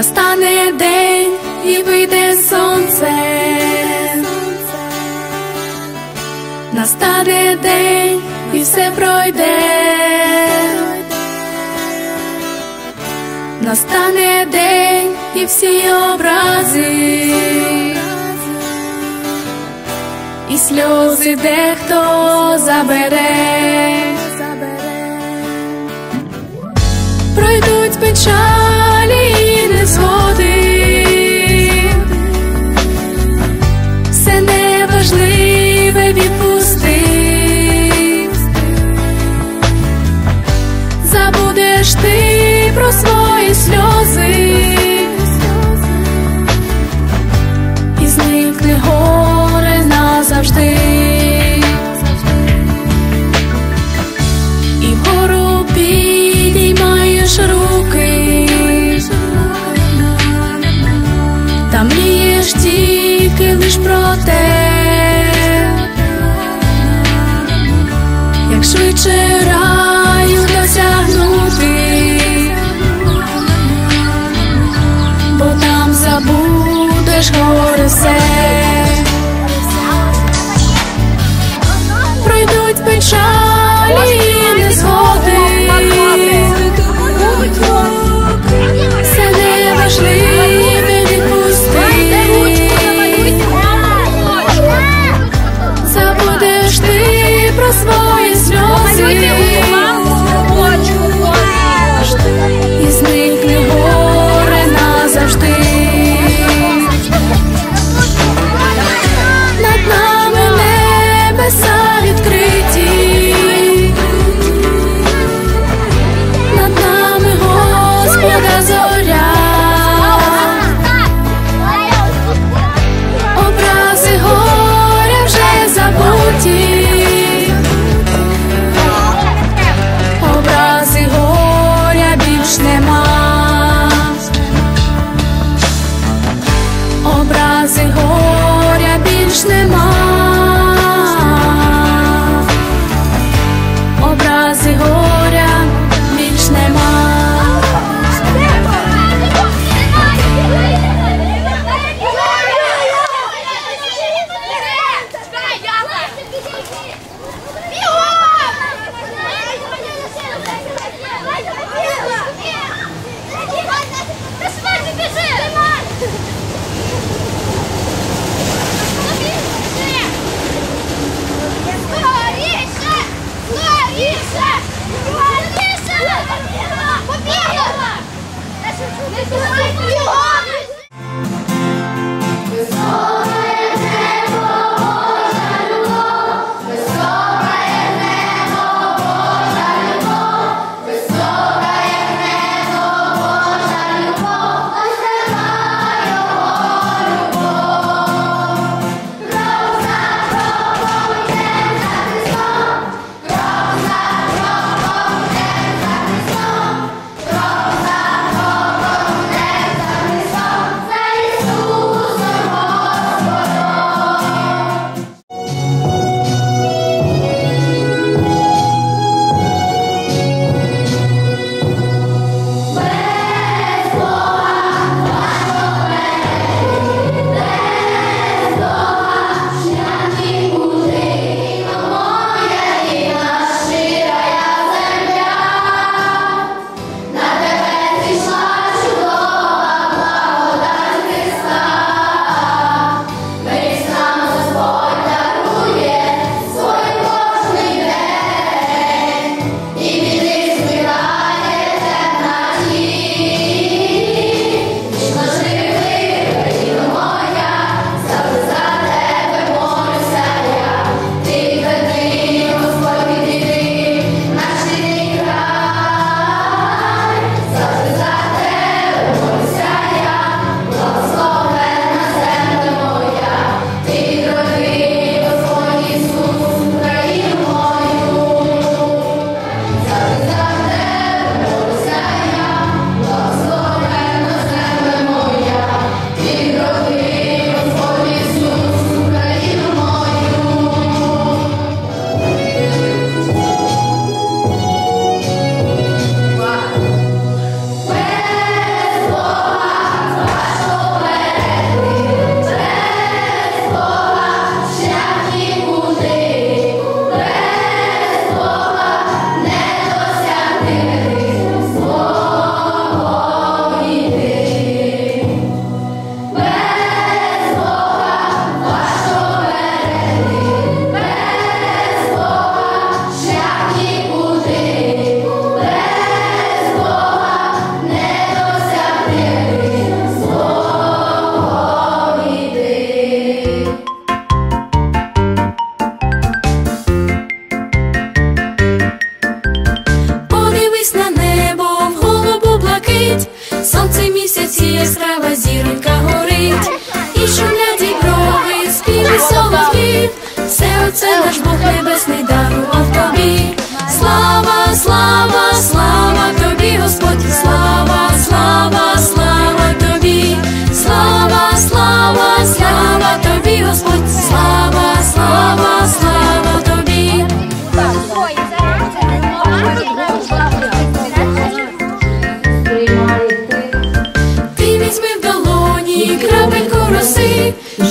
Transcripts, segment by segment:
Настане день і вийде сонце, настане день і все пройде, настане день і всі образи, і сльози дехто забере. Пройдуть печалі забудеш ти про свої сльози, і зникне горе назавжди. І вгору підіймаєш руки, та мрієш тільки лиш про те, як швидше забудеш горе все. Пройдуть печалі і незгоди, все неважливе відпусти, забудеш ти про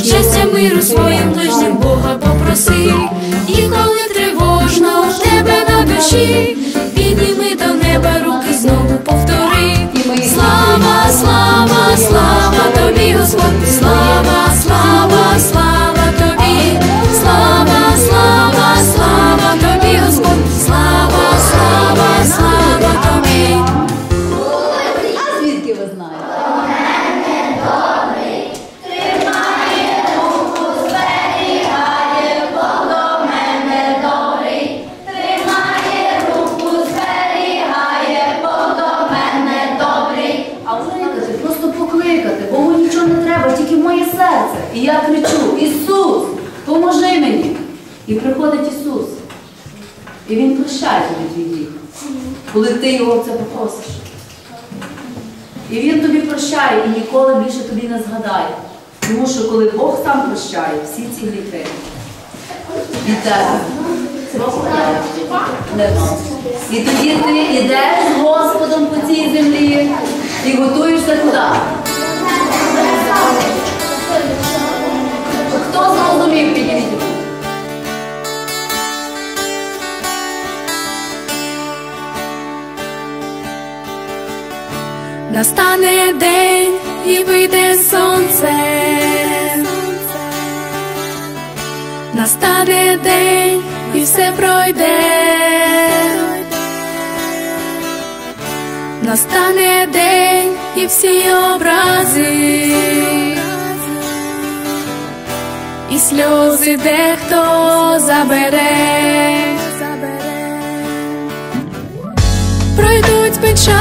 щастя миру своїм ближнім Бога попроси, і коли тривожно в тебе на душі, підніми до неба руки знову повтори. Слава, слава, слава тобі, Господь, І Він прощає тобі твій гріх, коли ти його це попросиш. І він тобі прощає і ніколи більше тобі не згадає. Тому що коли Бог сам прощає всі ці гріхи, і тебе Це. І тоді ти йдеш з Господом сонце. Настане день і все пройде. Настане день і всі образи. І сльози дехто забере. пройдуть печалі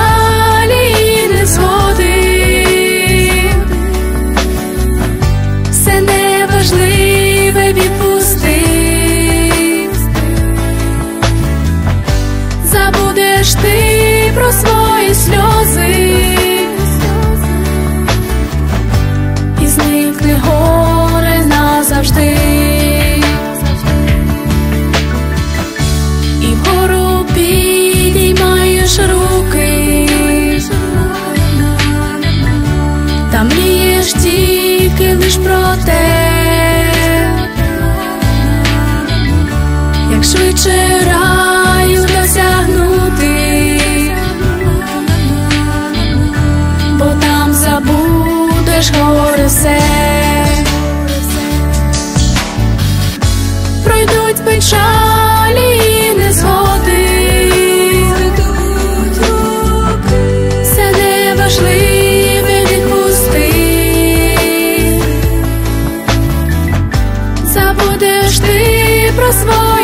теж гори се пройдуть печалі і незгоди, все неважливе відпусти, забудеш ти про своє.